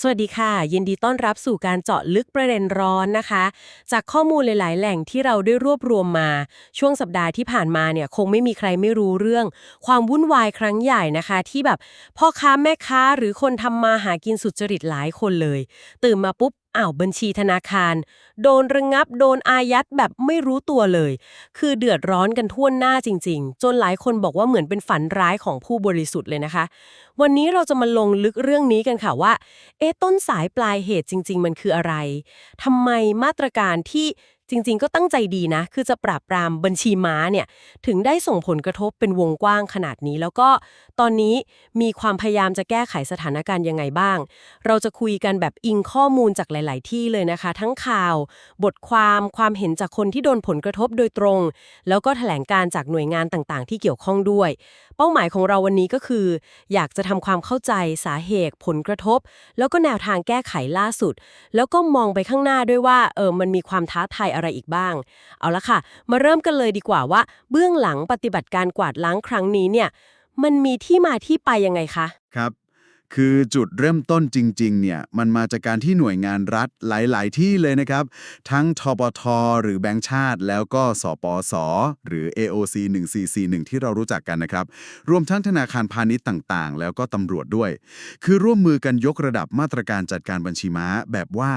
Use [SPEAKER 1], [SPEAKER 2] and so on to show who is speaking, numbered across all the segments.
[SPEAKER 1] สวัสดีค่ะ ยินดีต้อนรับสู่การเจาะลึกประเด็นร้อนนะคะ จากข้อมูลหลาย ๆ แหล่งที่เราได้รวบรวมมา ช่วงสัปดาห์ที่ผ่านมาเนี่ยคงไม่มีใครไม่รู้เรื่อง ความวุ่นวายครั้งใหญ่นะคะ ที่แบบพ่อค้าแม่ค้าหรือคนทำมาหากินสุจริตหลายคนเลย ตื่นมาปุ๊บ อ้าวบัญชีธนาคาร โดนระงงับโดนอายัดแบบไม่รู้ตัวเลย คือเดือดร้อนกันทั่วหน้าจริง ๆ จนหลายคนบอกว่าเหมือนเป็นฝันร้ายของผู้บริสุทธิ์เลยนะคะ วันนี้เราจะมาลงลึกเรื่องนี้กันค่ะว่า เอ๊ต้นสายปลายเหตุจริง ๆ มันคืออะไรทำไมมาตรการที่จริง ๆ ก็ตั้งใจดีนะ คือจะปราบปรามบัญชีม้าเนี่ย ถึงได้ส่งผลกระทบเป็นวงกว้างขนาดนี้ แล้วก็ตอนนี้มีความพยายามจะแก้ไขสถานการณ์ยังไงบ้าง เราจะคุยกันแบบอิงข้อมูลจากหลาย ๆ ที่เลยนะคะ ทั้งข่าว บทความความเห็นจากคนที่โดนผลกระทบโดยตรง แล้วก็แถลงการจากหน่วยงานต่าง ๆ ที่เกี่ยวข้องด้วย เป้าหมายของเราวันนี้ก็คือ อยากจะทำความเข้าใจสาเหตุผลกระทบ แล้วก็แนวทางแก้ไขล่าสุด แล้วก็มองไปข้างหน้าด้วยว่าเออมันมีความท้าทายอะไรอีกบ้าง เอาละค่ะ มาเริ่มกันเลยดีกว่าว่า เบื้องหลังปฏิบัติการกวาดล้างครั้งนี้เนี่ย มันมีที่มาที่ไปยังไงคะ
[SPEAKER 2] ครับ คือจุดเริ่มต้นจริงๆ เนี่ย มันมาจากการที่หน่วยงานรัฐหลายๆ ที่เลยนะครับ ทั้งทปทหรือแบงก์ชาติ แล้วก็สปส หรือ AOC 1441 ที่เรารู้จักกันนะครับ รวมทั้งธนาคารพาณิชย์ต่างๆ แล้วก็ตำรวจด้วย คือร่วมมือกันยกระดับมาตรการจัดการบัญชีม้า แบบว่า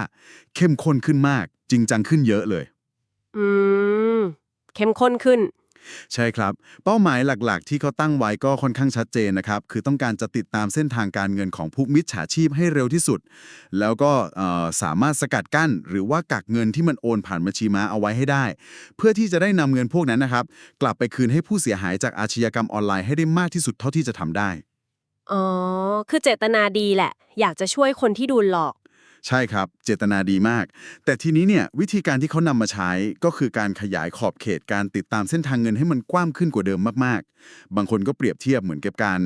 [SPEAKER 2] เข้มข้นขึ้นมาก จริงจังขึ้นเยอะเลย
[SPEAKER 1] อืม เข้มข้นขึ้น
[SPEAKER 2] ใช่ครับ เป้าหมายหลักๆ ที่เขาตั้งไว้ก็ค่อนข้างชัดเจนนะครับ คือต้องการจะติดตามเส้นทางการเงินของผู้มิจฉาชีพให้เร็วที่สุด แล้วก็สามารถสกัดกั้น หรือว่ากักเงินที่มันโอนผ่านบัญชีม้าเอาไว้ให้ได้ เพื่อที่จะได้นำเงินพวกนั้นนะครับ กลับไปคืนให้ผู้เสียหายจากอาชญากรรมออนไลน์ให้ได้มากที่สุดเท่าที่จะทำได้
[SPEAKER 1] อ๋อคือเจตนาดีแหละ อยากจะช่วยคนที่ดนหลอก
[SPEAKER 2] ใช่ครับ เจตนาดีมาก แต่ทีนี้เนี่ยวิธีการที่เขานำมาใช้ก็คือการขยายขอบเขตการติดตามเส้นทางเงินให้มันกว้างขึ้นกว่าเดิมมากๆ บางคนก็เปรียบเทียบเหมือนกับการ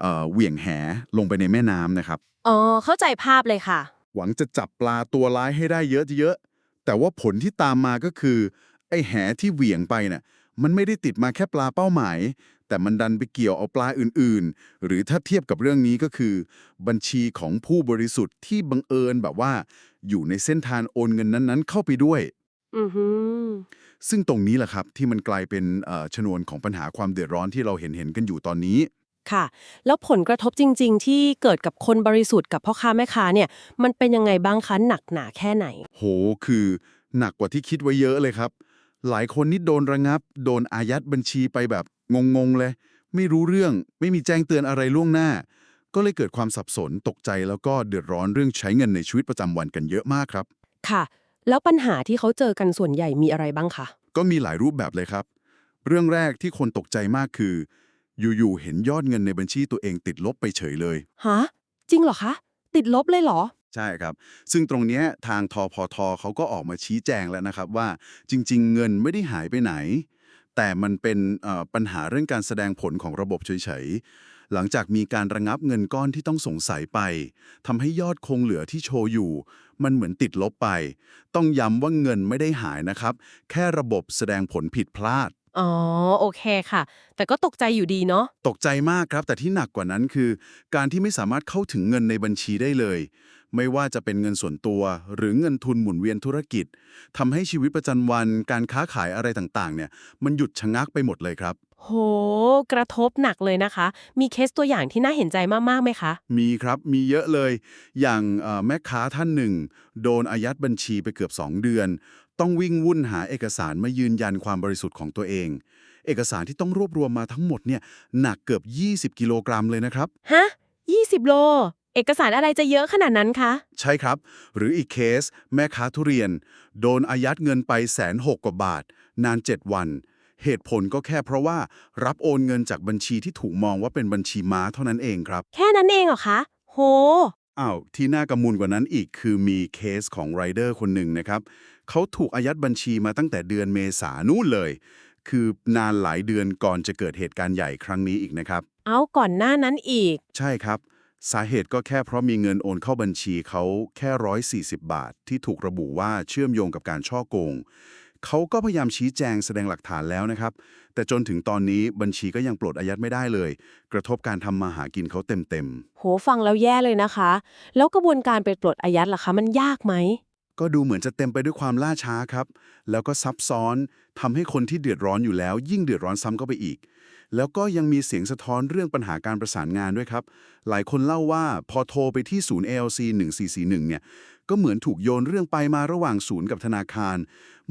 [SPEAKER 2] เอ่อเหวี่ยงแหลงไปในแม่น้ำนะครับ
[SPEAKER 1] อ๋อ เข้าใจภาพเลยค่ะ
[SPEAKER 2] หวังจะจับปลาตัวร้ายให้ได้เยอะๆแต่ว่าผลที่ตามมาก็คือ ไอ้แหที่เหวี่ยงไปเนี่ยมันไม่ได้ติดมาแค่ปลาเป้าหมาย แต่มันดันไปเกี่ยวเอาปลาอื่นๆ หรือถ้าเทียบกับเรื่องนี้ก็คือ บัญชีของผู้บริสุทธิ์ที่บังเอิญแบบว่า อยู่ในเส้นทางโอนเงินนั้นๆ เข้าไปด้วย
[SPEAKER 1] อือหือ
[SPEAKER 2] ซึ่งตรงนี้แหละครับที่มันกลายเป็นเอ่อชนวนของปัญหาความเดือดร้อนที่เราเห็นเห็นๆกันอยู่ตอนนี้
[SPEAKER 1] ค่ะ แล้วผลกระทบจริง ๆ ที่เกิดกับคนบริสุทธิ์กับพ่อค้าแม่ค้าเนี่ยมันเป็นยังไงบ้างคะหนักหนาแค่ไหน
[SPEAKER 2] โหคือหนักกว่าที่คิดไว้เยอะเลยครับ หลายคนนี่โดนระงับ โดนอายัดบัญชีไปแบบงงๆเลย ไม่รู้เรื่องไม่มีแจ้งเตือนอะไรล่วงหน้า ก็เลยเกิดความสับสนตกใจแล้วก็เดือดร้อนเรื่องใช้เงินในชีวิตประจำวันกันเยอะมากครับ
[SPEAKER 1] ค่ะ แล้วปัญหาที่เขาเจอกันส่วนใหญ่มีอะไรบ้างคะ
[SPEAKER 2] ก็มีหลายรูปแบบเลยครับ เรื่องแรกที่คนตกใจมากคือ อยู่ๆเห็นยอดเงินในบัญชีตัวเองติดลบไปเฉยเลย
[SPEAKER 1] ฮะจริงเหรอคะ ติดลบเลยเหรอ
[SPEAKER 2] ใช่ครับ ซึ่งตรงเนี้ยทางทพทเขาก็ออกมาชี้แจงแล้วนะครับว่าจริง ๆ เงินไม่ได้หายไปไหน แต่มันเป็นเอ่อปัญหาเรื่องการแสดงผลของระบบเฉยๆ หลังจากมีการระงับเงินก้อนที่ต้องสงสัยไปทำให้ยอดคงเหลือที่โชว์อยู่ มันเหมือนติดลบไป ต้องย้ำว่าเงินไม่ได้หายนะครับ แค่ระบบแสดงผลผิดพลาด
[SPEAKER 1] อ๋อ โอเคค่ะ แต่ก็ตกใจอยู่ดีเนาะ
[SPEAKER 2] ตกใจมากครับ แต่ที่หนักกว่านั้นคือ การที่ไม่สามารถเข้าถึงเงินในบัญชีได้เลย ไม่ว่าจะเป็นเงินส่วนตัว หรือเงินทุนหมุนเวียนธุรกิจทำให้ชีวิตประจำวันการค้าขายอะไรต่างๆ เนี่ย มันหยุดชะงักไปหมดเลยครับ
[SPEAKER 1] โห กระทบหนักเลยนะคะ มีเคสตัวอย่างที่น่าเห็นใจมากๆไหมคะ
[SPEAKER 2] มีครับมีเยอะเลย อย่างเอ่อแม่ค้าท่านหนึ่ง โดนอายัดบัญชีไปเกือบ 2 เดือน ต้องวิ่งวุ่นหาเอกสารมายืนยันความบริสุทธิ์ของตัวเอง เอกสารที่ต้องรวบรวมมาทั้งหมดเนี่ยหนักเกือบ 20 กิโลกรัมเลยนะครับ
[SPEAKER 1] ฮะ 20 โล เอกสารอะไรจะเยอะขนาดนั้นคะ
[SPEAKER 2] ใช่ครับ หรืออีกเคส แม่ค้าทุเรียน โดนอายัดเงินไปแสนหกกว่าบาท นาน 7 วัน เหตุผลก็แค่เพราะว่ารับโอนเงินจากบัญชีที่ถูกมองว่าเป็นบัญชีม้าเท่านั้นเองครับ
[SPEAKER 1] แค่นั้นเองเหรอคะ โห
[SPEAKER 2] อ้าวที่น่ากระมุนกว่านั้นอีกคือมีเคสของไรเดอร์คนหนึ่งนะครับเขาถูกอายัดบัญชีมาตั้งแต่เดือนเมษานู่นเลย คือนานหลายเดือนก่อนจะเกิดเหตุการณ์ใหญ่ครั้งนี้อีกนะครับ
[SPEAKER 1] เอาก่อนหน้านั้นอีก
[SPEAKER 2] ใช่ครับ สาเหตุก็แค่เพราะมีเงินโอนเข้าบัญชีเขาแค่ 140 บาท ที่ถูกระบุว่าเชื่อมโยงกับการช่อโกง เขาก็พยายามชี้แจงแสดงหลักฐานแล้วนะครับ แต่จนถึงตอนนี้บัญชีก็ยังปลดอายัดไม่ได้เลย กระทบการทำมาหากินเขาเต็ม
[SPEAKER 1] โหฟังแล้วแย่เลยนะคะ แล้วกระบวนการไปปลดอายัดล่ะคะ มันยากไหม
[SPEAKER 2] ๆ ก็ดูเหมือนจะเต็มไปด้วยความล่าช้าครับ แล้วก็ซับซ้อนทำให้คนที่เดือดร้อนอยู่แล้ว ยิ่งเดือดร้อนซ้ำเข้าไปอีก แล้วก็ยังมีเสียงสะท้อนเรื่องปัญหาการประสานงานด้วยครับ หลายคนเล่าว่าพอโทรไปที่ศูนย์ ALC 1441 เนี่ย ก็เหมือนถูกโยนเรื่องไปมาระหว่างศูนย์กับธนาคาร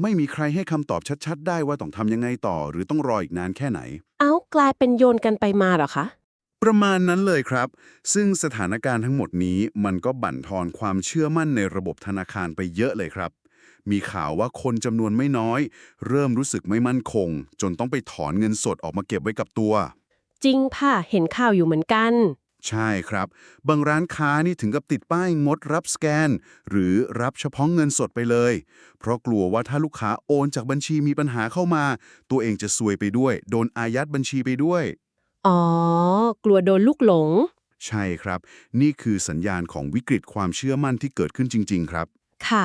[SPEAKER 2] ไม่มีใครให้คำตอบชัด ๆ ได้ว่าต้องทำยังไงต่อ หรือต้องรออีกนานแค่ไหน
[SPEAKER 1] เอ้ากลายเป็นโยนกันไปมาเหรอคะ
[SPEAKER 2] ประมาณนั้นเลยครับ ซึ่งสถานการณ์ทั้งหมดนี้มันก็บั่นทอนความเชื่อมั่นในระบบธนาคารไปเยอะเลยครับ มีข่าวว่าคนจำนวนไม่น้อย เริ่มรู้สึกไม่มั่นคง จนต้องไปถอนเงินสดออกมาเก็บไว้กับตัว
[SPEAKER 1] จริงค่ะ เห็นข่าวอยู่เหมือนกัน
[SPEAKER 2] ใช่ครับ บางร้านค้านี่ถึงกับติดป้ายงดรับสแกน หรือรับเฉพาะเงินสดไปเลย เพราะกลัวว่าถ้าลูกค้าโอนจากบัญชีมีปัญหาเข้ามา ตัวเองจะซวยไปด้วย โดนอายัดบัญชีไปด้วย
[SPEAKER 1] อ๋อ กลัวโดนลูกหลง
[SPEAKER 2] ใช่ครับ นี่คือสัญญาณของวิกฤตความเชื่อมั่นที่เกิดขึ้นจริง ๆ ครับ
[SPEAKER 1] ค่ะ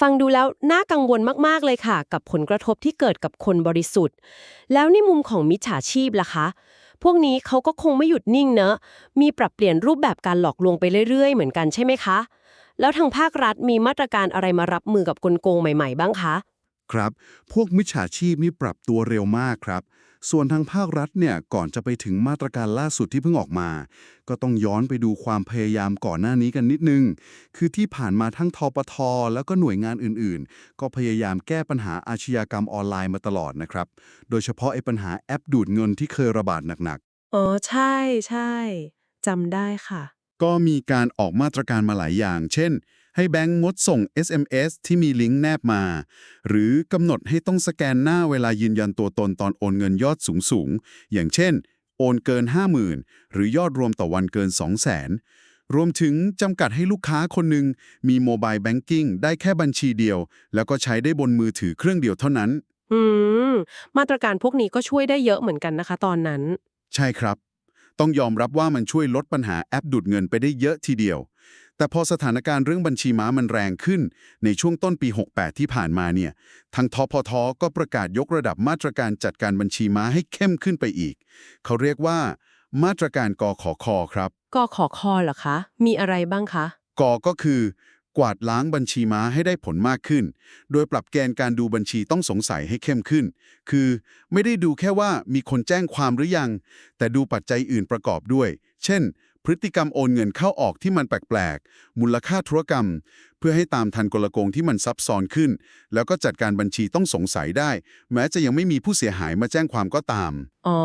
[SPEAKER 1] ฟังดูแล้วน่ากังวลมาก ๆ เลยค่ะ กับผลกระทบที่เกิดกับคนบริสุทธิ์ แล้วในมุมของมิจฉาชีพล่ะคะ พวกนี้เขาก็คงไม่หยุดนิ่งเนอะ มีปรับเปลี่ยนรูปแบบการหลอกลวงไปเรื่อย ๆ เหมือนกันใช่ไหมคะ แล้วทางภาครัฐมีมาตรการอะไรมารับมือกับกลโกงใหม่ ๆ บ้างคะ
[SPEAKER 2] ครับ พวกมิจฉาชีพนี่ปรับตัวเร็วมากครับ ส่วนทางภาครัฐเนี่ยก่อนจะไปถึงมาตรการล่าสุดที่เพิ่งออกมา ก็ต้องย้อนไปดูความพยายามก่อนหน้านี้กันนิดนึง คือที่ผ่านมาทั้งทปทแล้วก็หน่วยงานอื่นๆ ก็พยายามแก้ปัญหาอาชญากรรมออนไลน์มาตลอดนะครับ โดยเฉพาะไอ้ปัญหาแอปดูดเงินที่เคยระบาดหนัก
[SPEAKER 1] อ๋อใช่ใช่จำได้ค่ะ
[SPEAKER 2] ๆก็มีการออกมาตรการมาหลายอย่าง เช่น ให้แบงก์งดส่ง SMS ที่มีลิงก์แนบมา หรือกำหนดให้ต้องสแกนหน้าเวลายืนยันตัวตนตอนโอนเงินยอดสูงๆ อย่างเช่น โอนเกิน 50,000 หรือยอดรวมต่อวันเกิน 200,000 รวมถึงจำกัดให้ลูกค้าคนหนึ่งมีโมบายแบงกิ้งได้แค่บัญชีเดียว แล้วก็ใช้ได้บนมือถือเครื่องเดียวเท่านั้น
[SPEAKER 1] อืม มาตรการพวกนี้ก็ช่วยได้เยอะเหมือนกันนะคะ ตอนนั้น
[SPEAKER 2] ใช่ครับ ต้องยอมรับว่ามันช่วยลดปัญหาแอปดูดเงินไปได้เยอะทีเดียว แต่พอสถานการณ์เรื่องบัญชีม้ามันแรงขึ้น ในช่วงต้นปี 68 ที่ผ่านมาเนี่ย ทางทพทก็ประกาศยกระดับมาตรการจัดการบัญชีม้าให้เข้มขึ้นไปอีก เขาเรียกว่ามาตรการกขคครับ
[SPEAKER 1] ก็ขอคอเหรอคะ มีอะไรบ้างคะ
[SPEAKER 2] กก็คือกวาดล้างบัญชีม้าให้ได้ผลมากขึ้น โดยปรับแกนการดูบัญชีต้องสงสัยให้เข้มขึ้น คือไม่ได้ดูแค่ว่ามีคนแจ้งความหรือยัง แต่ดูปัจจัยอื่นประกอบด้วย เช่น พฤติกรรมโอนเงินเข้าออกที่มันแปลกๆ มูลค่าธุรกรรม เพื่อให้ตามทันกลโกงที่มันซับซ้อนขึ้น แล้วก็จัดการบัญชีต้องสงสัยได้ แม้จะยังไม่มีผู้เสียหายมาแจ้งความก็ตาม
[SPEAKER 1] อ๋อ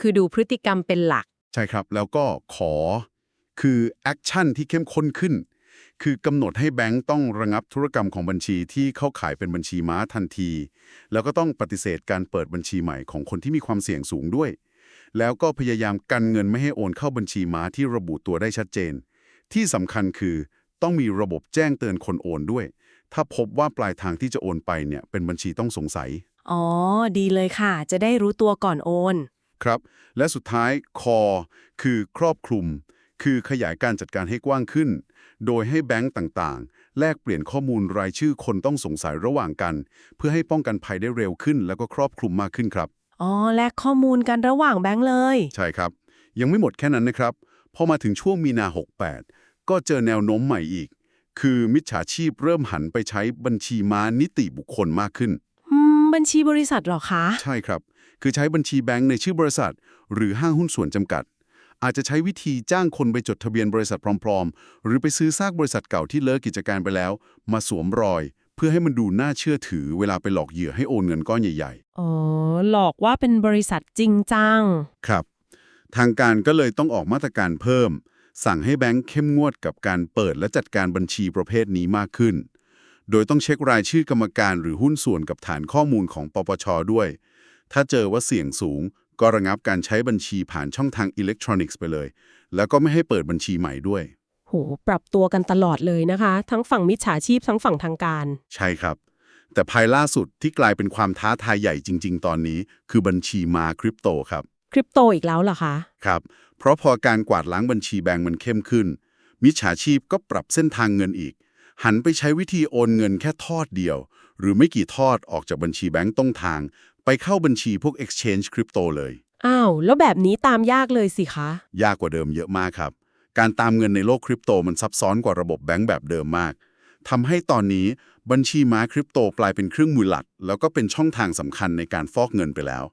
[SPEAKER 1] คือดูพฤติกรรมเป็นหลัก
[SPEAKER 2] ใช่ครับ แล้วก็ขอ คือแอคชั่นที่เข้มข้นขึ้น คือกำหนดให้แบงก์ต้องระงับธุรกรรมของบัญชีที่เข้าขายเป็นบัญชีม้าทันที แล้วก็ต้องปฏิเสธการเปิดบัญชีใหม่ของคนที่มีความเสี่ยงสูงด้วย แล้วก็พยายามกันเงินไม่ให้โอนเข้าบัญชีม้าที่ระบุตัวได้ชัดเจน ที่สำคัญคือต้องมีระบบแจ้งเตือนคนโอนด้วย ถ้าพบว่าปลายทางที่จะโอนไปเนี่ยเป็นบัญชีต้องสงสัย
[SPEAKER 1] อ๋อ ดีเลยค่ะ จะได้รู้ตัวก่อนโอน
[SPEAKER 2] ครับ และสุดท้ายคอคือครอบคลุม คือขยายการจัดการให้กว้างขึ้น โดยให้แบงก์ต่างๆ แลกเปลี่ยนข้อมูลรายชื่อคนต้องสงสัยระหว่างกัน เพื่อให้ป้องกันภัยได้เร็วขึ้น แล้วก็ครอบคลุมมากขึ้นครับ
[SPEAKER 1] อ๋อแลกข้อมูลกันระหว่างแบงค์เลย
[SPEAKER 2] ใช่ครับ ยังไม่หมดแค่นั้นนะครับ พอมาถึงช่วงมีนา 68 ก็เจอแนวโน้มใหม่อีก คือมิจฉาชีพเริ่มหันไปใช้บัญชีม้านิติบุคคลมากขึ้น
[SPEAKER 1] อืมบัญชีบริษัทเหรอคะ
[SPEAKER 2] ใช่ครับ คือใช้บัญชีแบงก์ในชื่อบริษัท หรือห้างหุ้นส่วนจำกัด อาจจะใช้วิธีจ้างคนไปจดทะเบียนบริษัทปลอม ๆ หรือไปซื้อซากบริษัทเก่าที่เลิกกิจการไปแล้ว มาสวมรอย เพื่อให้มันดูน่าเชื่อถือเวลาไปหลอกเหยื่อให้โอนเงินก้อนใหญ่
[SPEAKER 1] อ๋อ หลอกว่าเป็นบริษัทจริงจัง
[SPEAKER 2] ๆครับ ทางการก็เลยต้องออกมาตรการเพิ่ม สั่งให้แบงก์เข้มงวดกับการเปิดและจัดการบัญชีประเภทนี้มากขึ้น โดยต้องเช็ครายชื่อกรรมการหรือหุ้นส่วนกับฐานข้อมูลของปปชด้วย ถ้าเจอว่าเสี่ยงสูง ก็ระงับการใช้บัญชีผ่านช่องทางอิเล็กทรอนิกส์ไปเลย แล้วก็ไม่ให้เปิดบัญชีใหม่ด้วย
[SPEAKER 1] โหปรับตัวกันตลอดเลยนะคะ ทั้งฝั่งมิจฉาชีพทั้งฝั่งทางการ
[SPEAKER 2] ใช่ครับ แต่ภายล่าสุดที่กลายเป็นความท้าทายใหญ่จริง ๆ ตอนนี้ คือบัญชีมาคริปโตครับ
[SPEAKER 1] คริปโตอีกแล้วเหรอคะ
[SPEAKER 2] ครับ เพราะพอการกวาดล้างบัญชีแบงก์มันเข้มขึ้น มิจฉาชีพก็ปรับเส้นทางเงินอีก หันไปใช้วิธีโอนเงินแค่ทอดเดียว หรือไม่กี่ทอดออกจากบัญชีแบงก์ต้นทาง ไปเข้าบัญชีพวก exchange คริปโตเลย
[SPEAKER 1] อ้าว แล้วแบบนี้ตามยากเลยสิคะ
[SPEAKER 2] ยากกว่าเดิมเยอะมากครับ การตามเงินในโลกคริปโตมันซับซ้อนกว่าระบบแบงก์แบบเดิมมากทำให้ตอนนี้บัญชีม้าคริปโตกลายเป็นเครื่องมือหลัก แล้วก็เป็นช่องทางสำคัญในการฟอกเงินไปแล้ว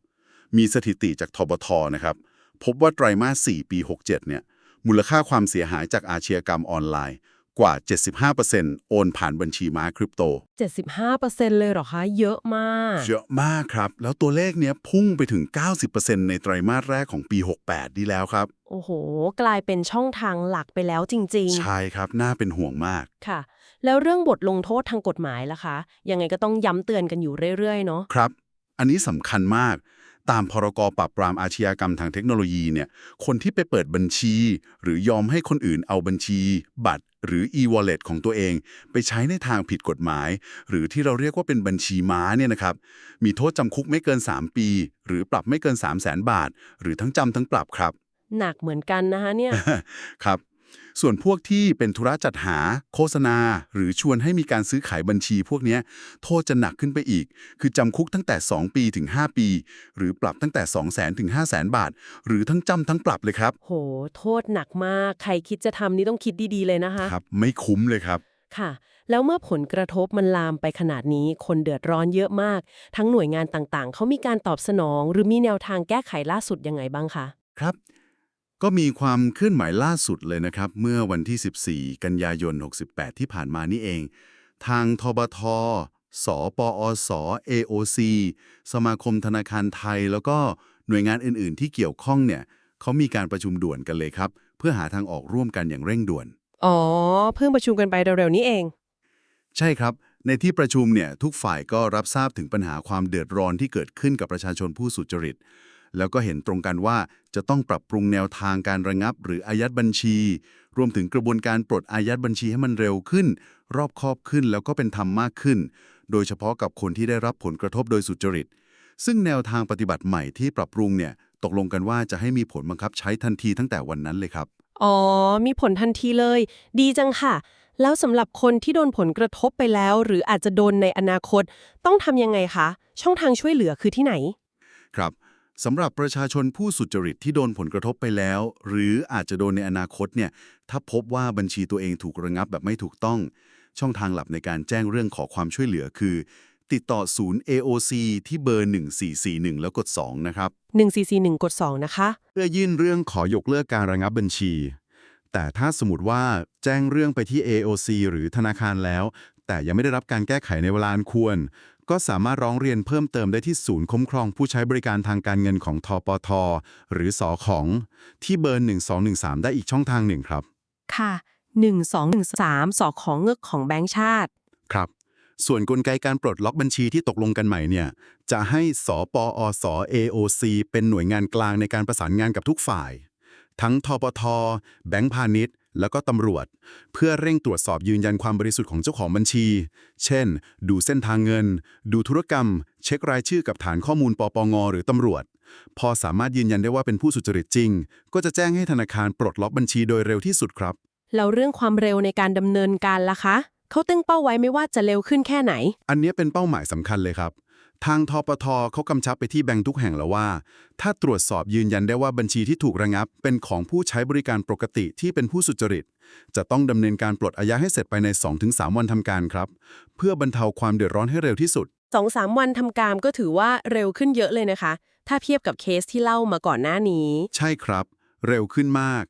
[SPEAKER 2] มีสถิติจากทบทนะครับ พบว่าไตรมาส 4 ปี 67 เนี่ย มูลค่าความเสียหายจากอาชญากรรมออนไลน์ กว่า 75%โอนผ่านบัญชีม้าคริปโต
[SPEAKER 1] 75%เลยเหรอคะ เยอะมาก
[SPEAKER 2] เยอะมากครับ แล้วตัวเลขเนี้ยพุ่งไปถึง 90%ในไตรมาสแรกของปี 68 ดีแล้วครับ
[SPEAKER 1] โอ้โห กลายเป็นช่องทางหลักไปแล้วจริง
[SPEAKER 2] ใช่ครับ น่าเป็นห่วงมาก
[SPEAKER 1] ๆค่ะ แล้วเรื่องบทลงโทษทางกฎหมายล่ะคะ ยังไงก็ต้องย้ำเตือนกันอยู่เรื่อย ๆ เนาะ
[SPEAKER 2] ครับ อันนี้สำคัญมากตามพรกปราบปรามอาชญากรรมทางเทคโนโลยีเนี่ย คนที่ไปเปิดบัญชี หรือยอมให้คนอื่นเอาบัญชี บัตร หรือ e-wallet ของตัวเอง ไปใช้ในทางผิดกฎหมาย หรือที่เราเรียกว่าเป็นบัญชีม้าเนี่ยนะครับ มีโทษจำคุกไม่เกิน 3 ปี หรือปรับไม่เกิน 3 0 0แสนบาท หรือทั้งจำทั้งปรับครับ
[SPEAKER 1] หนักเหมือนกันนะคะเนี่ย
[SPEAKER 2] ครับ ส่วนพวกที่เป็นธุระจัดหา โฆษณา หรือชวนให้มีการซื้อขายบัญชีพวกเนี้ยโทษจะหนักขึ้นไปอีก คือจำคุกตั้งแต่ 2 ปีถึง 5 ปี หรือปรับตั้งแต่ 2 0 0 0 0 0ถึง5 0 0 0 0 0 บาท หรือทั้งจำทั้งปรับเลยครับ
[SPEAKER 1] โห โทษหนักมาก ใครคิดจะทำนี่ต้องคิดดีๆเลยนะคะ
[SPEAKER 2] ครับ ไม่คุ้มเลยครับ
[SPEAKER 1] ค่ะ แล้วเมื่อผลกระทบมันลามไปขนาดนี้ คนเดือดร้อนเยอะมาก ทั้งหน่วยงานต่างๆ เขามีการตอบสนอง หรือมีแนวทางแก้ไขล่าสุดยังไงบ้างคะ
[SPEAKER 2] ครับ ก็มีความเคลื่อนไหวล่าสุดเลยนะครับ เมื่อวันที่ 14 กันยายน 68 ที่ผ่านมานี่เอง ทางทบท สปอส AOC สมาคมธนาคารไทย แล้วก็หน่วยงานอื่น ๆ ที่เกี่ยวข้องเนี่ยเขามีการประชุมด่วนกันเลยครับ เพื่อหาทางออกร่วมกันอย่างเร่งด่วน
[SPEAKER 1] อ๋อ เพิ่งประชุมกันไปเร็วๆนี้เอง
[SPEAKER 2] ใช่ครับ ในที่ประชุมเนี่ยทุกฝ่ายก็รับทราบถึงปัญหาความเดือดร้อนที่เกิดขึ้นกับประชาชนผู้สุจริต แล้วก็เห็นตรงกันว่าจะต้องปรับปรุงแนวทางการระงับ หรืออายัดบัญชี รวมถึงกระบวนการปลดอายัดบัญชีให้มันเร็วขึ้น รอบคอบขึ้นแล้วก็เป็นธรรมมากขึ้น โดยเฉพาะกับคนที่ได้รับผลกระทบโดยสุจริต ซึ่งแนวทางปฏิบัติใหม่ที่ปรับปรุงเนี่ยตกลงกันว่าจะให้มีผลบังคับใช้ทันทีตั้งแต่วันนั้นเลยครับ
[SPEAKER 1] อ๋อ มีผลทันทีเลย ดีจังค่ะ แล้วสำหรับคนที่โดนผลกระทบไปแล้ว หรืออาจจะโดนในอนาคต ต้องทำยังไงคะ ช่องทางช่วยเหลือคือที่ไหน
[SPEAKER 2] ครับ สำหรับประชาชนผู้สุจริตที่โดนผลกระทบไปแล้ว หรืออาจจะโดนในอนาคตเนี่ยถ้าพบว่าบัญชีตัวเองถูกระงับแบบไม่ถูกต้อง ช่องทางหลับในการแจ้งเรื่องขอความช่วยเหลือคือ ติดต่อศูนย์ AOC ที่เบอร์ 1441 แล้วกด 2 นะครับ
[SPEAKER 1] 1441 กด 2 นะคะ
[SPEAKER 2] เพื่อยื่นเรื่องขอยกเลิกการระงับบัญชี แต่ถ้าสมมติว่าแจ้งเรื่องไปที่ AOC หรือธนาคารแล้ว แต่ยังไม่ได้รับการแก้ไขในเวลาอันควร ก็สามารถร้องเรียนเพิ่มเติมได้ที่ศูนย์คุ้มครองผู้ใช้บริการทางการเงินของทปท หรือสอของที่เบอร์ 1213 ได้อีกช่องทางหนึ่งครับ
[SPEAKER 1] ค่ะ 1213สอของเงือกของแบงก์ชาติ
[SPEAKER 2] ครับ ส่วนนกลไกการปลดล็อกบัญชีที่ตกลงกันใหม่เนี่ย จะให้สปอส AOC เป็นหน่วยงานกลางในการประสานงานกับทุกฝ่าย ทั้งทปท แบงก์พาณิชย์ แล้วก็ตำรวจ เพื่อเร่งตรวจสอบยืนยันความบริสุทธิ์ของเจ้าของบัญชี เช่น ดูเส้นทางเงิน ดูธุรกรรม เช็ครายชื่อกับฐานข้อมูลปปงหรือตำรวจ พอสามารถยืนยันได้ว่าเป็นผู้สุจริตจริง ก็จะแจ้งให้ธนาคารปลดล็อกบัญชีโดยเร็วที่สุดครับ
[SPEAKER 1] แล้วเรื่องความเร็วในการดำเนินการล่ะคะ เขาตั้งเป้าไว้ไม่ว่าจะเร็วขึ้นแค่ไหน
[SPEAKER 2] อันเนี้ยเป็นเป้าหมายสำคัญเลยครับ ทางทปทเขากำชับไปที่แบงก์ทุกแห่งแล้วว่า ถ้าตรวจสอบยืนยันได้ว่าบัญชีที่ถูกระงับ เป็นของผู้ใช้บริการปกติที่เป็นผู้สุจริต จะต้องดำเนินการปลดอายัดให้เสร็จภายใน 2-3 วันทำการครับ เพื่อบรรเทาความเดือดร้อนให้เร็วที่สุด
[SPEAKER 1] 2-3 วันทำการก็ถือว่าเร็วขึ้นเยอะเลยนะคะ ถ้าเทียบกับเคสที่เล่ามาก่อนหน้านี้
[SPEAKER 2] ใช่ครับ เร็วขึ้นมาก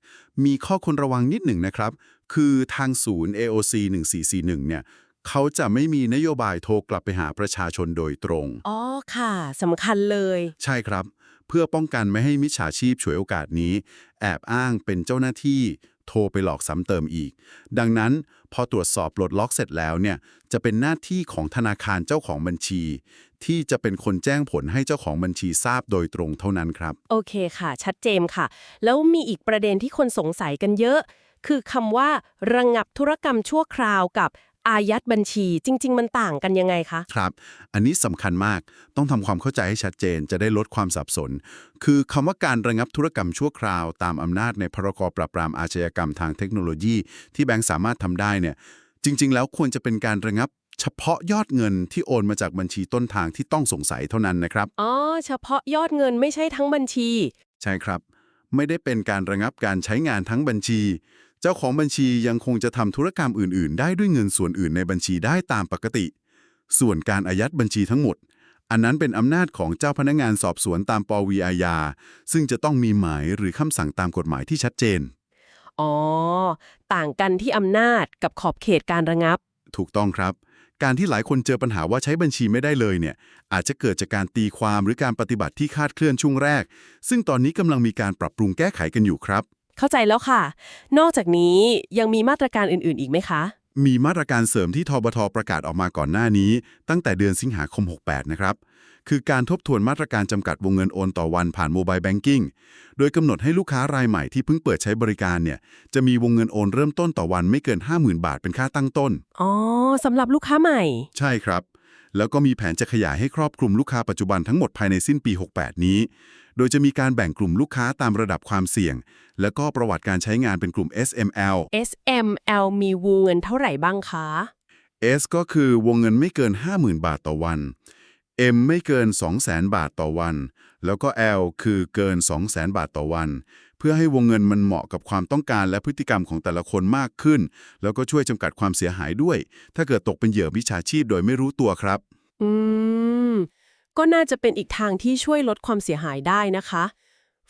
[SPEAKER 2] มีข้อควรระวังนิดหนึ่งนะครับ คือทางศูนย์ AOC 1441เนี่ย เขาจะไม่มีนโยบายโทรกลับไปหาประชาชนโดยตรง
[SPEAKER 1] อ๋อค่ะสำคัญเลย
[SPEAKER 2] ใช่ครับ เพื่อป้องกันไม่ให้มิจฉาชีพฉวยโอกาสนี้ แอบอ้างเป็นเจ้าหน้าที่ โทรไปหลอกซ้ำเติมอีก ดังนั้นพอตรวจสอบปลดล็อกเสร็จแล้วเนี่ย จะเป็นหน้าที่ของธนาคารเจ้าของบัญชี ที่จะเป็นคนแจ้งผลให้เจ้าของบัญชีทราบโดยตรงเท่านั้นครับ
[SPEAKER 1] โอเคค่ะ ชัดเจนค่ะ แล้วมีอีกประเด็นที่คนสงสัยกันเยอะ คือคำว่าระงับธุรกรรมชั่วคราวกับ อายัดบัญชีจริง ๆ มันต่างกันยังไงคะ
[SPEAKER 2] ครับ อันนี้สำคัญมาก ต้องทำความเข้าใจให้ชัดเจน จะได้ลดความสับสน คือคำว่าการระงับธุรกรรมชั่วคราวตามอำนาจในพรกปราบปรามอาชญากรรมทางเทคโนโลยี ที่แบงก์สามารถทำได้เนี่ย จริง ๆ แล้วควรจะเป็นการระงับเฉพาะยอดเงินที่โอนมาจากบัญชีต้นทางที่ต้องสงสัยเท่านั้นนะครับ
[SPEAKER 1] อ๋อ เฉพาะยอดเงินไม่ใช่ทั้งบัญชี
[SPEAKER 2] ใช่ครับ ไม่ได้เป็นการระงับการใช้งานทั้งบัญชี เจ้าของบัญชียังคงจะทำธุรกรรมอื่น ๆ ได้ด้วยเงินส่วนอื่นในบัญชีได้ตามปกติ ส่วนการอายัดบัญชีทั้งหมด อันนั้นเป็นอำนาจของเจ้าพนักงานสอบสวนตามปวีอาญาซึ่งจะต้องมีหมายหรือคำสั่งตามกฎหมายที่ชัดเจน
[SPEAKER 1] อ๋อ ต่างกันที่อำนาจกับขอบเขตการระงับ
[SPEAKER 2] ถูกต้องครับ การที่หลายคนเจอปัญหาว่าใช้บัญชีไม่ได้เลยเนี่ย อาจจะเกิดจากการตีความหรือการปฏิบัติที่คาดเคลื่อนช่วงแรก ซึ่งตอนนี้กำลังมีการปรับปรุงแก้ไขกันอยู่ครับ
[SPEAKER 1] เข้าใจแล้วค่ะ นอกจากนี้ยังมีมาตรการอื่น ๆ อีกไหมคะ
[SPEAKER 2] มีมาตรการเสริมที่ทบทประกาศออกมาก่อนหน้านี้ ตั้งแต่เดือนสิงหาคม 68 นะครับ คือการทบทวนมาตรการจำกัดวงเงินโอนต่อวันผ่านโมบายแบงกิ้ง โดยกำหนดให้ลูกค้ารายใหม่ที่เพิ่งเปิดใช้บริการเนี่ย จะมีวงเงินโอนเริ่มต้นต่อวันไม่เกิน 50,000 บาทเป็นค่าตั้งต้น
[SPEAKER 1] อ๋อสำหรับลูกค้าใหม่
[SPEAKER 2] ใช่ครับ แล้วก็มีแผนจะขยายให้ครอบคลุมลูกค้าปัจจุบันทั้งหมดภายในสิ้นปี 68 นี้ โดยจะมีการแบ่งกลุ่มลูกค้าตามระดับความเสี่ยง แล้วก็ประวัติการใช้งานเป็นกลุ่ม SML
[SPEAKER 1] SML มีวงเงินเท่าไหร่บ้างคะ
[SPEAKER 2] S ก็คือวงเงินไม่เกิน 50,000 บาทต่อวัน M ไม่เกิน 200,000 บาทต่อวัน แล้วก็ L คือเกิน 200,000 บาทต่อวัน เพื่อให้วงเงินมันเหมาะกับความต้องการและพฤติกรรมของแต่ละคนมากขึ้น แล้วก็ช่วยจำกัดความเสียหายด้วย ถ้าเกิดตกเป็นเหยื่อมิจฉาชีพโดยไม่รู้ตัวครับ
[SPEAKER 1] อืม ก็น่าจะเป็นอีกทางที่ช่วยลดความเสียหายได้นะคะ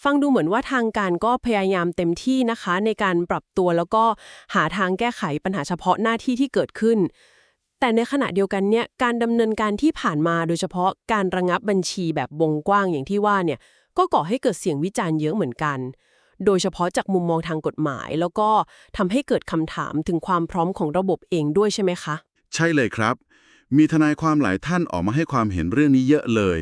[SPEAKER 1] ฟังดูเหมือนว่าทางการก็พยายามเต็มที่นะคะ ในการปรับตัวแล้วก็หาทางแก้ไขปัญหาเฉพาะหน้าที่ที่เกิดขึ้นแต่ในขณะเดียวกันเนี่ยการดำเนินการที่ผ่านมาโดยเฉพาะการระงับบัญชีแบบวงกว้างอย่างที่ว่าเนี่ยก็ก่อให้เกิดเสียงวิจารณ์เยอะเหมือนกัน โดยเฉพาะจากมุมมองทางกฎหมาย แล้วก็ทำให้เกิดคำถามถึงความพร้อมของระบบเองด้วยใช่ไหมคะ
[SPEAKER 2] ใช่เลยครับ มีทนายความหลายท่านออกมาให้ความเห็นเรื่องนี้เยอะเลย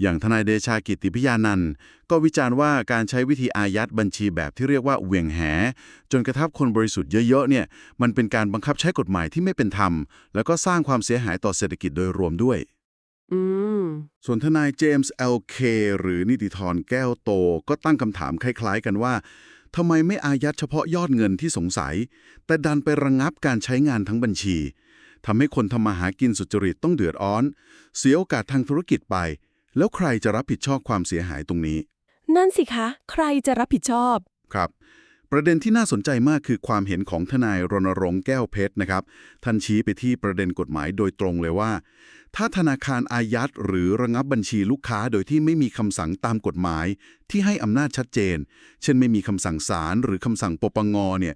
[SPEAKER 2] อย่างทนายเดชากิติพิยานันท์ก็วิจารณ์ว่าการใช้วิธีอายัดบัญชีแบบที่เรียกว่าเวียงแห จนกระทับคนบริสุทธิ์เยอะๆเนี่ยมันเป็นการบังคับใช้กฎหมายที่ไม่เป็นธรรม แล้วก็สร้างความเสียหายต่อเศรษฐกิจโดยรวมด้วย
[SPEAKER 1] อืม
[SPEAKER 2] ส่วนทนายเจมส์ LK หรือนิติธรแก้วโต ก็ตั้งคำถามคล้ายๆกันว่าทำไมไม่อายัดเฉพาะยอดเงินที่สงสัย แต่ดันไประงับการใช้งานทั้งบัญชีทำให้คนทำมาหากินสุจริตต้องเดือดร้อน เสียโอกาสทางธุรกิจไป แล้วใครจะรับผิดชอบความเสียหายตรงนี้
[SPEAKER 1] นั่นสิคะ ใครจะรับผิดชอบ
[SPEAKER 2] ครับ ประเด็นที่น่าสนใจมากคือความเห็นของทนายรณรงค์แก้วเพชรนะครับท่านชี้ไปที่ประเด็นกฎหมายโดยตรงเลยว่า ถ้าธนาคารอายัดหรือระงับบัญชีลูกค้าโดยที่ไม่มีคำสั่งตามกฎหมาย ที่ให้อำนาจชัดเจน เช่นไม่มีคำสั่งศาลหรือคำสั่งปปงเนี่ย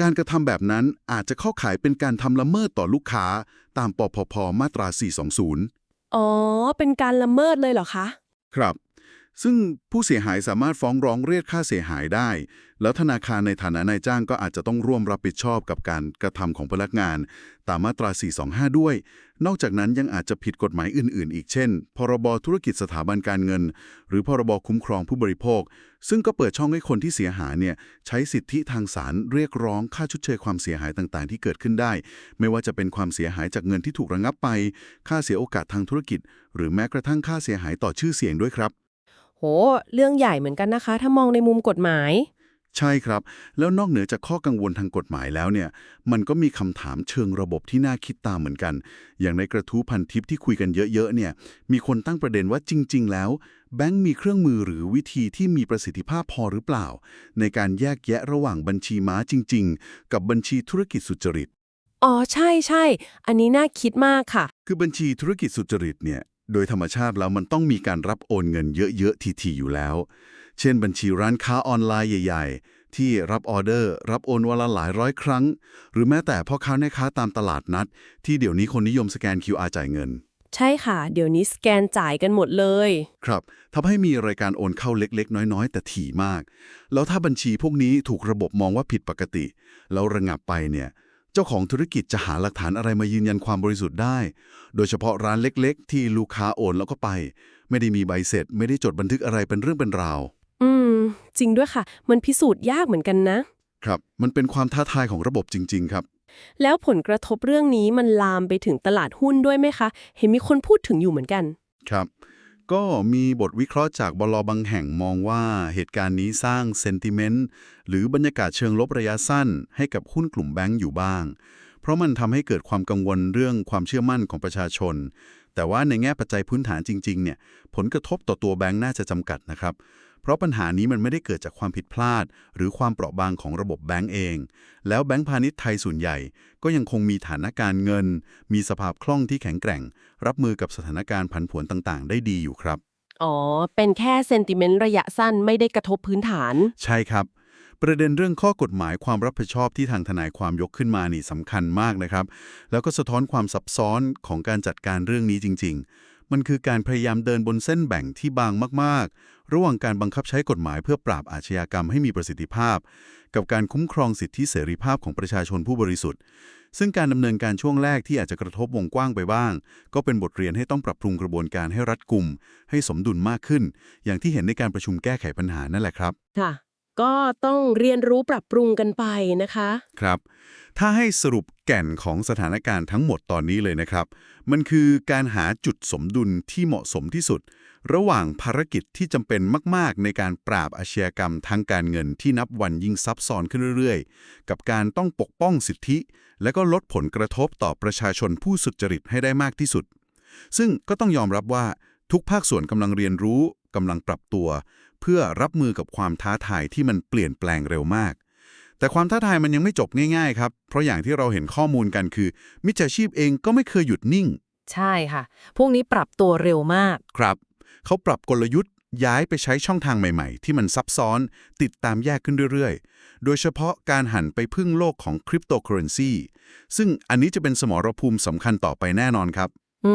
[SPEAKER 2] การกระทำแบบนั้นอาจจะเข้าข่ายเป็นการทำละเมิดต่อลูกค้า ตามปปพมาตรา 420
[SPEAKER 1] อ๋อ เป็นการละเมิดเลยเหรอคะ
[SPEAKER 2] ครับ ซึ่งผู้เสียหายสามารถฟ้องร้องเรียกค่าเสียหายได้ แล้วธนาคารในฐานะนายจ้างก็อาจจะต้องร่วมรับผิดชอบกับการกระทำของพนักงาน ตามมาตรา 425 ด้วย นอกจากนั้นยังอาจจะผิดกฎหมายอื่น ๆ อีกเช่น พรบธุรกิจสถาบันการเงิน หรือพรบคุ้มครองผู้บริโภค ซึ่งก็เปิดช่องให้คนที่เสียหายเนี่ยใช้สิทธิทางศาลเรียกร้องค่าชดเชยความเสียหายต่าง ๆ ที่เกิดขึ้นได้ ไม่ว่าจะเป็นความเสียหายจากเงินที่ถูกระงับไป ค่าเสียโอกาสทางธุรกิจ หรือแม้กระทั่งค่าเสียหายต่อชื่อเสียงด้วยครับ
[SPEAKER 1] โห เรื่องใหญ่เหมือนกันนะคะ ถ้ามองในมุมกฎหมาย
[SPEAKER 2] ใช่ครับ แล้วนอกเหนือจากข้อกังวลทางกฎหมายแล้วเนี่ย มันก็มีคำถามเชิงระบบที่น่าคิดตามเหมือนกัน อย่างในกระทู้พันทิปที่คุยกันเยอะๆเนี่ย มีคนตั้งประเด็นว่าจริง ๆ แล้วแบงก์มีเครื่องมือหรือวิธีที่มีประสิทธิภาพพอหรือเปล่า ในการแยกแยะระหว่างบัญชีม้าจริง ๆ กับบัญชีธุรกิจสุจริต
[SPEAKER 1] อ๋อใช่ใช่ อันนี้น่าคิดมากค่ะ
[SPEAKER 2] คือบัญชีธุรกิจสุจริตเนี่ย โดยธรรมชาติแล้วมันต้องมีการรับโอนเงินเยอะ ๆ ทีๆอยู่แล้ว เช่นบัญชีร้านค้าออนไลน์ใหญ่ ๆ ที่รับออเดอร์ รับโอนวันละหลายร้อยครั้ง หรือแม้แต่พ่อค้าแม่ค้าตามตลาดนัด ที่เดี๋ยวนี้คนนิยมสแกน QR จ่ายเงิน
[SPEAKER 1] ใช่ค่ะ เดี๋ยวนี้สแกนจ่ายกันหมดเลย
[SPEAKER 2] ครับทำให้มีรายการโอนเข้าเล็ก ๆ น้อย ๆ แต่ถี่มาก แล้วถ้าบัญชีพวกนี้ถูกระบบมองว่าผิดปกติ แล้วระงับไปเนี่ย เจ้าของธุรกิจจะหาหลักฐานอะไรมายืนยันความบริสุทธิ์ได้ โดยเฉพาะร้านเล็กๆ ที่ลูกค้าโอนแล้วก็ไป ไม่ได้มีใบเสร็จ ไม่ได้จดบันทึกอะไรเป็นเรื่องเป็นราว
[SPEAKER 1] อืม จริงด้วยค่ะ มันพิสูจน์ยากเหมือนกันนะ
[SPEAKER 2] ครับ มันเป็นความท้าทายของระบบจริง ๆ ครับ
[SPEAKER 1] แล้วผลกระทบเรื่องนี้มันลามไปถึงตลาดหุ้นด้วยไหมคะ เห็นมีคนพูดถึงอยู่เหมือนกัน
[SPEAKER 2] ครับ ก็มีบทวิเคราะห์จากบลบางแห่งมองว่าเหตุการณ์นี้สร้างเซนติเมนต์หรือบรรยากาศเชิงลบระยะสั้น ให้กับหุ้นกลุ่มแบงก์อยู่บ้าง เพราะมันทำให้เกิดความกังวลเรื่องความเชื่อมั่นของประชาชน แต่ว่าในแง่ปัจจัยพื้นฐานจริงๆเนี่ยผลกระทบต่อตัวแบงก์น่าจะจำกัดนะครับ ราะปัญหานี้มันไม่ได้เกิดจากความผิดพลาด หรือความเปราะบางของระบบแบงก์เอง แล้วแบงก์พาณิชย์ไทยส่วนใหญ่ ก็ยังคงมีฐานะการเงิน มีสภาพคล่องที่แข็งแกร่ง รับมือกับสถานการณ์ผันผวนต่างๆ ได้ดีอยู่ครับ
[SPEAKER 1] อ๋อ เป็นแค่เซนติเมนต์ระยะสั้นไม่ได้กระทบพื้นฐาน
[SPEAKER 2] ใช่ครับ ประเด็นเรื่องข้อกฎหมายความรับผิดชอบที่ทางทนายความยกขึ้นมานี่สำคัญมากนะครับ แล้วก็สะท้อนความซับซ้อนของการจัดการเรื่องนี้จริง ๆ มันคือการพยายามเดินบนเส้นแบ่งที่บางมากๆ ระหว่างการบังคับใช้กฎหมายเพื่อปราบอาชญากรรมให้มีประสิทธิภาพ กับการคุ้มครองสิทธิเสรีภาพของประชาชนผู้บริสุทธิ์ ซึ่งการดำเนินการช่วงแรกที่อาจจะกระทบวงกว้างไปบ้าง ก็เป็นบทเรียนให้ต้องปรับปรุงกระบวนการให้รัดกุม ให้สมดุลมากขึ้น อย่างที่เห็นในการประชุมแก้ไขปัญหานั่นแหละครับ
[SPEAKER 1] ค่ะ ก็ต้องเรียนรู้ปรับปรุงกันไปนะคะ
[SPEAKER 2] ครับ ถ้าให้สรุปแก่นของสถานการณ์ทั้งหมดตอนนี้เลยนะครับ มันคือการหาจุดสมดุลที่เหมาะสมที่สุด ระหว่างภารกิจที่จำเป็นมาก ๆ ในการปราบอาชญากรรมทางการเงินที่นับวันยิ่งซับซ้อนขึ้นเรื่อย ๆ กับการต้องปกป้องสิทธิ และก็ลดผลกระทบต่อประชาชนผู้สุจริตให้ได้มากที่สุด ซึ่งก็ต้องยอมรับว่าทุกภาคส่วนกำลังเรียนรู้กำลังปรับตัว เพื่อรับมือกับความท้าทายที่มันเปลี่ยนแปลงเร็วมาก แต่ความท้าทายมันยังไม่จบง่ายๆครับ เพราะอย่างที่เราเห็นข้อมูลกันคือ มิจฉาชีพเองก็ไม่เคยหยุดนิ่ง
[SPEAKER 3] ใช่ค่ะ พวกนี้ปรับตัวเร็วมาก
[SPEAKER 2] ครับ เขาปรับกลยุทธ์ย้ายไปใช้ช่องทางใหม่ๆ ที่มันซับซ้อน ติดตามแยกขึ้นเรื่อยๆ โดยเฉพาะการหันไปพึ่งโลกของคริปโตเคอเรนซีซึ่งอันนี้จะเป็นสมรภูมิสำคัญต่อไปแน่นอนครับ
[SPEAKER 3] อื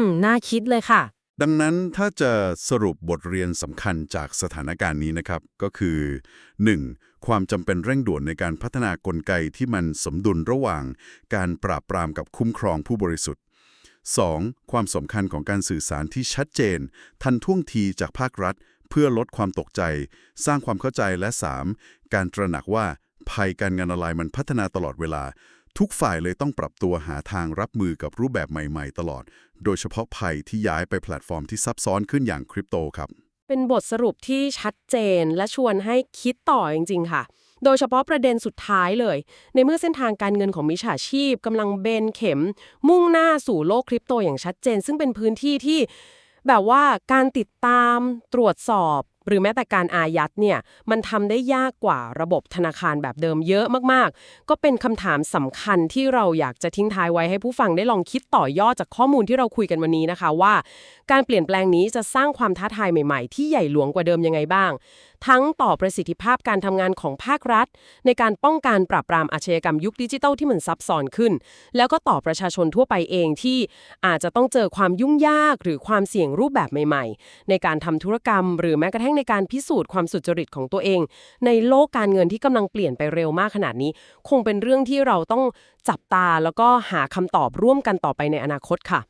[SPEAKER 3] ม น่าคิดเลยค่ะ
[SPEAKER 2] ดังนั้นถ้าจะสรุปบทเรียนสำคัญจากสถานการณ์นี้นะครับ ก็คือ 1. ความจำเป็นเร่งด่วนในการพัฒนากลไกที่มันสมดุลระหว่างการปราบปรามกับคุ้มครองผู้บริสุทธิ์ 2. ความสำคัญของการสื่อสารที่ชัดเจน ทันท่วงทีจากภาครัฐ เพื่อลดความตกใจ สร้างความเข้าใจและ 3. การตระหนักว่าภัยการเงินออนไลน์มันพัฒนาตลอดเวลา ทุกฝ่ายเลยต้องปรับตัวหาทางรับมือกับรูปแบบใหม่ๆ ตลอด โดยเฉพาะภัยที่ย้ายไปแพลตฟอร์มที่ซับซ้อนขึ้นอย่างคริปโตครับ
[SPEAKER 1] เป็นบทสรุปที่ชัดเจนและชวนให้คิดต่อจริง ๆ ค่ะ โดยเฉพาะประเด็นสุดท้ายเลย ในเมื่อเส้นทางการเงินของมิจฉาชีพกำลังเบนเข็ม มุ่งหน้าสู่โลกคริปโตอย่างชัดเจน ซึ่งเป็นพื้นที่ที่แบบว่าการติดตามตรวจสอบ หรือแม้แต่การอายัดเนี่ยมันทำได้ยากกว่าระบบธนาคารแบบเดิมเยอะมากๆ ก็เป็นคำถามสำคัญที่เราอยากจะทิ้งท้ายไว้ให้ผู้ฟังได้ลองคิดต่อยอดจากข้อมูลที่เราคุยกันวันนี้นะคะว่า การเปลี่ยนแปลงนี้จะสร้างความท้าทายใหม่ๆ ที่ใหญ่หลวงกว่าเดิมยังไงบ้าง ทั้งต่อประสิทธิภาพการทำงานของภาครัฐ ในการป้องกันปราบปรามอาชญากรรมยุคดิจิทัลที่มันซับซ้อนขึ้น แล้วก็ต่อประชาชนทั่วไปเองที่อาจจะต้องเจอความยุ่งยากหรือความเสี่ยงรูปแบบใหม่ ๆ ในการทำธุรกรรม หรือแม้กระทั่งในการพิสูจน์ความสุจริตของตัวเอง ในโลกการเงินที่กำลังเปลี่ยนไปเร็วมากขนาดนี้ คงเป็นเรื่องที่เราต้องจับตาแล้วก็หาคำตอบร่วมกันต่อไปในอนาคตค่ะ